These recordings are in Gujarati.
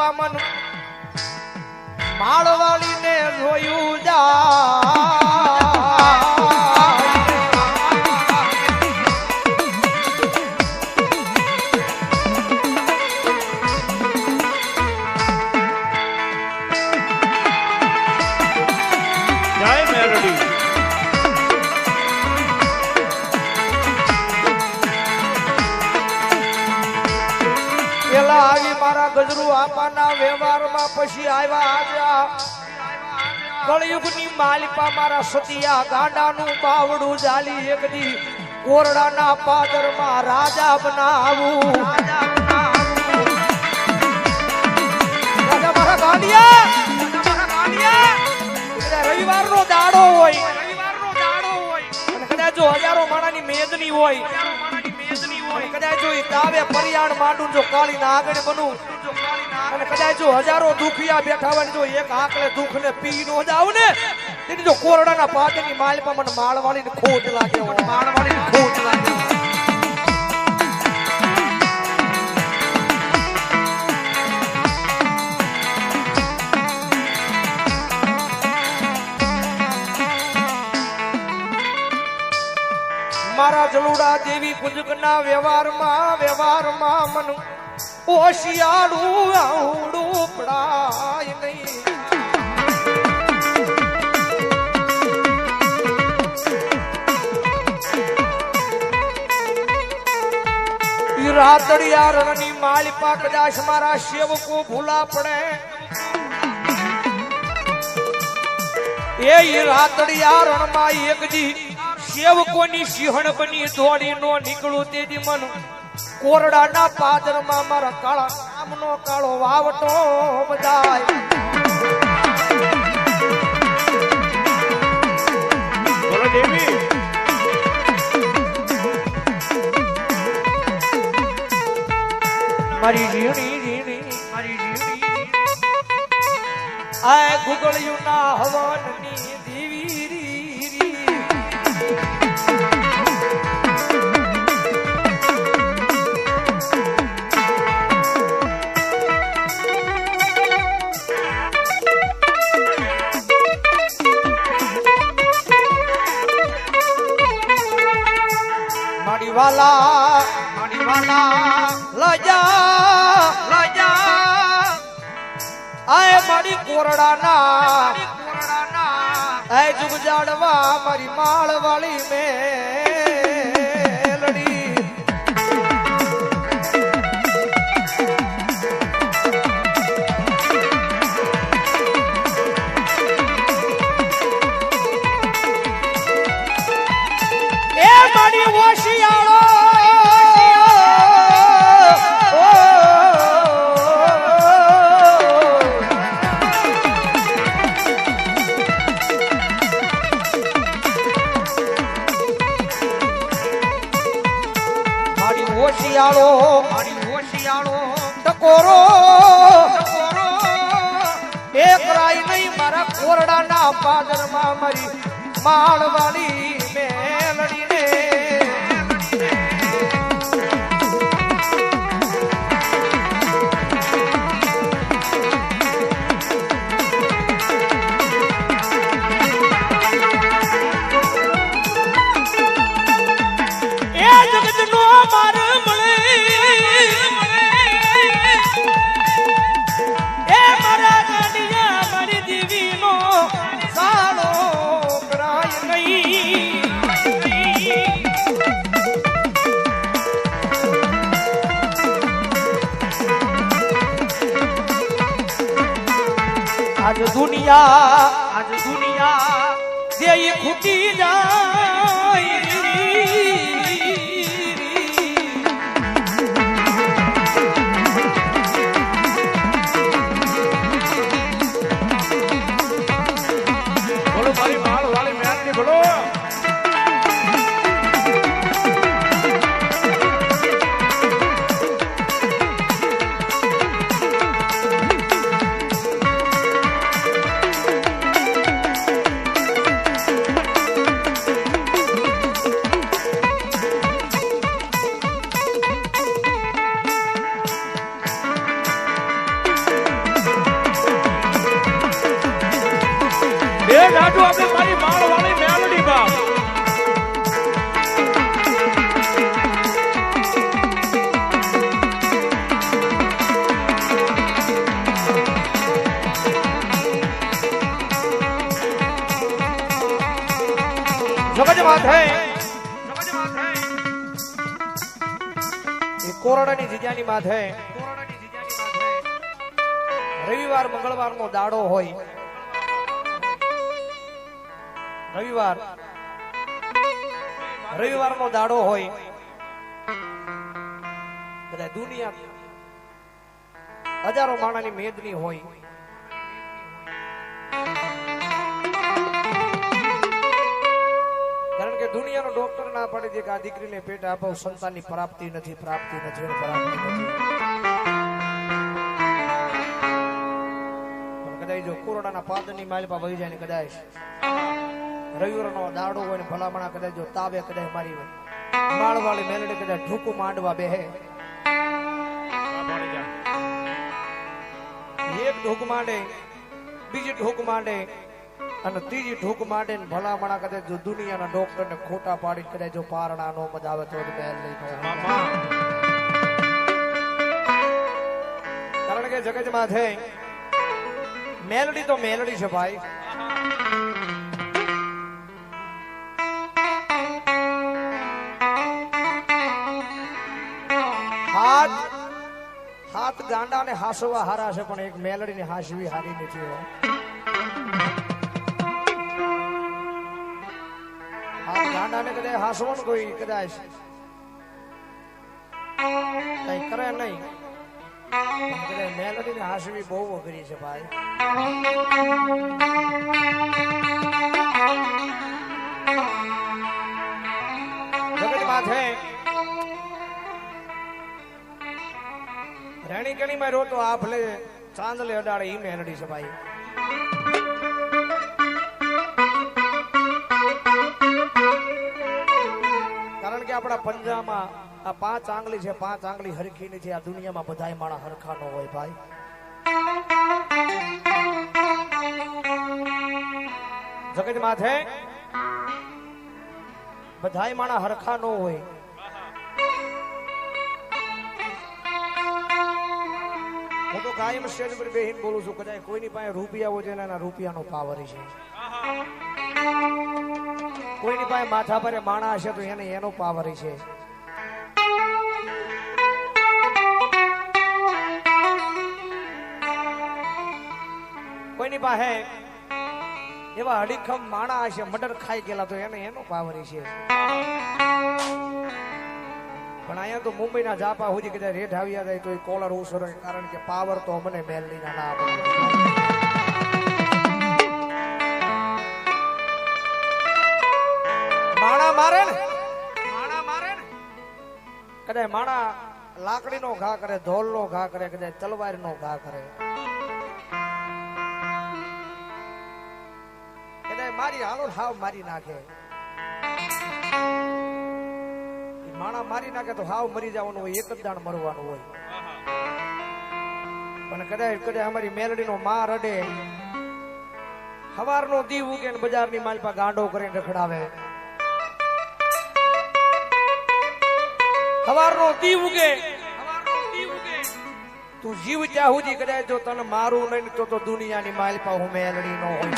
માલિપા માળવાળીને જોયું જા. પેલા આવી મારા ગજરું આપાના વ્યવહારમાં પછી આવ્યા આજા કળયુગની માલિકા મારા સતિયા ગાંડાનું બાવડું જાલી એકદી કોરડાના પાદરમાં રાજા બનાવું. રાજા મારા ગાંડિયા રવિવારનો દાડો હોય. અને કદાચ જો હજારો માણાની મેદની હોય. કદાચ જો પરિયાણ માંડું જો કાળી ના આગળ બનું અને કદાચ જો હજારો દુખિયા બેઠા હોય જો એક આંકલે દુખ ને પી નો જાવ ને તેની જો કોરડાના પાદની માલમાં મને માળવાળી ને ખોટ લાગે માળવાળી ખોટ લાગે. મારા જલુડા દેવી કુંજકના વ્યવહારમાં વ્યવહારમાં મન ઓશિયાળું, આવડું પડાય નહીં. રાતડિયા રણની માલિપા કદાચ મારા સેવકો ભૂલા પડે. એ રાતડિયા રણમાં એકજી સેવકોની સિંહણ બની દોડી નો નીકળું તેથી મન કોરડાના પાદરમાં મારા કાળા નામનો કાળો વાવટો બધાય. મારી ઝીણી ઝીણી મારી ઝીણી. આ ગુગળિયું ના હવનની મારી વાલા મારી વાલા લજા લજા. આય મારી કોરડાના આય જુગ જાડવા મારી માળ વાળી મેલડી પાદરમાં મારી માળવાળી દુનિયા આજ દુનિયા જે ખૂટી જાય. જગત હે. એ કોરડાની જીજાની માથે રવિવાર મંગળવાર નો દાડો હોય. રવિવાર. રવિવાર નો દાડો હોય. બધા દુનિયા હજારો માણાની મેદની હોય. દુનિયાનો ડોક્ટર ના પાડી દે કે આ દીકરીને પેટ આપો, સંતાનની પ્રાપ્તિ નથી પ્રાપ્તિ નથી પ્રાપ્તિ નથી. કદાચ જો કોરોનાના પાદની માલપા વહી જાય ને કદાચ રવિવારનો દાડો હોય ને ભલામણા કદાચ જો તાવે, કદાચ મારી હોય. માળવાળી મેલડે કદાચ ઢૂકું માંડવા બેહે. એક ઢોક માંડે, બીજી ઢોક માંડે અને ત્રીજી ઠૂક માટે ભલામણા કરે જો દુનિયાના ડોક્ટર ને ખોટા પાડી કરે જો પારણા નો મજાવે તો જ બેન લઈ નો મામા કારણ કે જગત છે, મેલડી તો મેલડી છે ભાઈ હાથ હાથ ગાંડા ને હાસવા હારા છે, પણ એક મેલડી ને હાસવી હારી નથી, હો. હાથ ગાંડા ને કદાચ હાસવાનું કોઈ કદાચ કઈ કરે નહીં. કદાચ મેલડી ને હાસવી બહુ વગરી છે ભાઈ. જગત રેણી કેણી માં રોતો આફલે ચાંદલે અડાડે ઈ મેલડી છે ભાઈ. કે આપણા પંજામાં આ પાંચ આંગળી છે, પાંચ આંગળી હરખી નથી આ દુનિયામાં બધાય માણા હરખા નો હોય ભાઈ. જગત માથે? બધાય માણા હરખા ન હોય. હું તો કાયમ સ્ટેજ પર બેહીન બોલું છું કદાચ કોઈની પાસે રૂપિયા હોય તો એના રૂપિયાનો પાવર છે. કોઈની પાસે માથા પર માણા હશે તો એને એનો પાવર છે કોઈની પાસે એવા હડીખમ માણા હશે, મર્ડર ખાઈ ગયેલા, તો એને એનો પાવર છે પણ અહીંયા તો મુંબઈના જાપા સુધી કદાચ રેઠ આવ્યા જાય તો એ કોલર ઓછો કારણ કે પાવર તો અમને મેલની ના આપે. કદાચ માણા લાકડીનો ઘા કરે ધોલનો ઘા કરે કદાચ તલવારનો ઘા કરે. કદાચ મારી હાલો હાવ મારી નાખે. માણા મારી નાખે તો હાવ મરી જવાનું હોય, એક જ દાણ મરવાનું હોય. પણ કદાચ કદાચ અમારી મેલડીનો માં રડે સવારનો દીવ ઉગે ને બજારની માલપા ગાંડો કરીને રખડાવે. હવારનો દીવ ઉગે. તું જીવ ત્યાં સુધી કદાચ જો તને મારું નહીં તો તો દુનિયાની માલપા હું મેલડી નો હોય.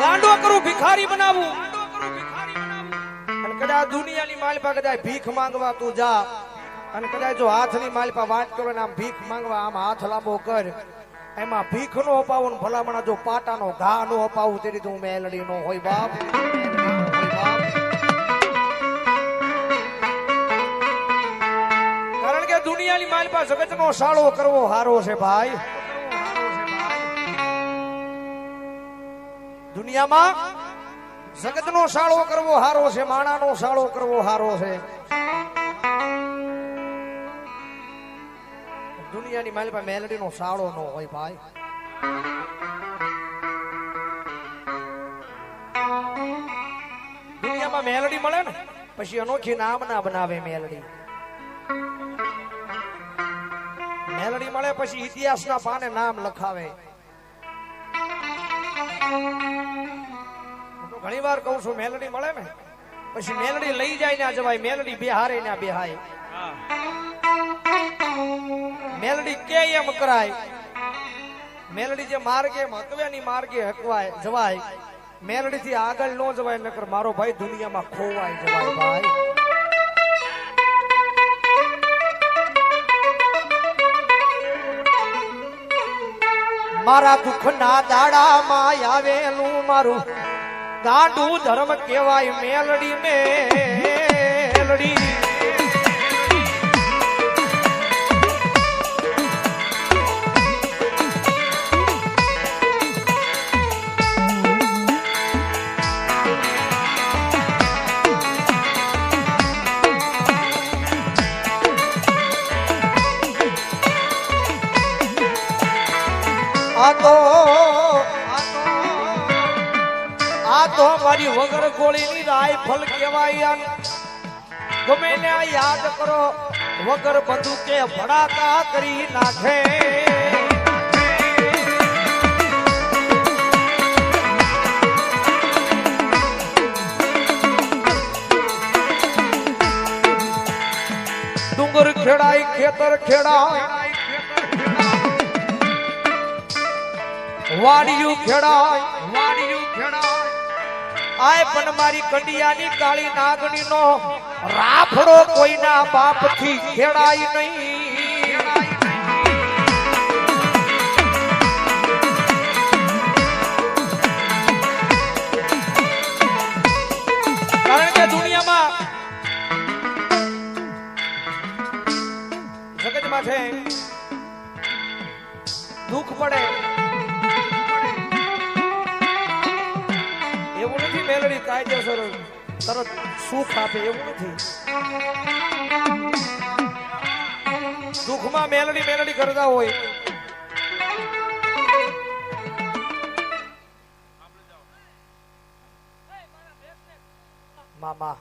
ગાંડો કરું, ભિખારી બનાવું. અને કદાચ દુનિયાની માલપા કદાચ ભીખ માંગવા તું જા. અને કદાચ જો હાથની માલપા વાત કરો ને આમ ભીખ માંગવા, આમ હાથ લાંબો કર. એમાં ભીખ નો અપાવું ભલામણા જો પાટાનો ઘા નો અપાવું તેથી તું મેલડી નો હોય, બાપ. દુનિયાની માલપા જગત નો સાળો કરવો હારો છે ભાઈ. દુનિયામાં જગત નો સાળો કરવો હારો છે માણા નો સાળો કરવો હારો છે. દુનિયાની માલપા મેલડી નો સાળો નો હોય ભાઈ. દુનિયામાં મેલડી મળે ને, પછી અનોખી નામ ના બનાવે મેલડી. મેલડી મળે પછી ઇતિહાસના પાને નામ લખાવે. ઘણી વાર કહું છું, મેલડી મળે ને, પછી મેલડી લઈ જાય ના જવાય, મેલડી બિહારે ને બિહાય. મેલડી કે એમ કરાય? મેલડી જે માર્ગે મહત્વની માર્ગે હકવાય, જવાય. મેલડી થી આગળ ન જવાય, નકર મારો ભાઈ દુનિયામાં ખોવાય જવાય ભાઈ. મારા દુઃખના દાડામાં આવેલું મારું ગાંડું ધર્મ કહેવાય મેલડી મેલડી. વગર ગોળીની રાયફલ કહેવાય. ગમે ને યાદ કરો, વગર બંદૂકે ભડાકા કરી નાખે. ડુંગર ખેડાય, ખેતર ખેડાય. વાડિયું ખેડાય. આય પણ મારી કંડિયાની કાળી નાગણી નો રાફડો કોઈના બાપથી ખેડાય નહીં. મેલડી તરત સુખ આપે એવું નથી. દુઃખમાં મેલડી મેલડી કરતા હોય. મામા.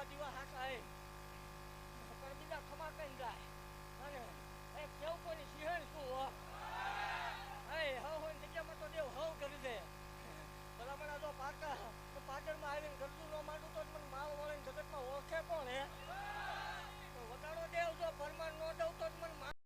નો દિવસ આશા એ બીજા ખમા કઈ જાય. અને એ કેવું કોઈ સિંહણ શું હો? હે, હવ હોય જગ્યામાં તો દેવ હવ કરી દે. ભલામણ જો પાકા, તો પાટણમાં આવીને ગરજુ ન માંડું તો મને માવ વાળીને જગતમાં ઓળખે કોણ હે? વટાડો દેવ, જો ફરમાન ન દઉં તો મને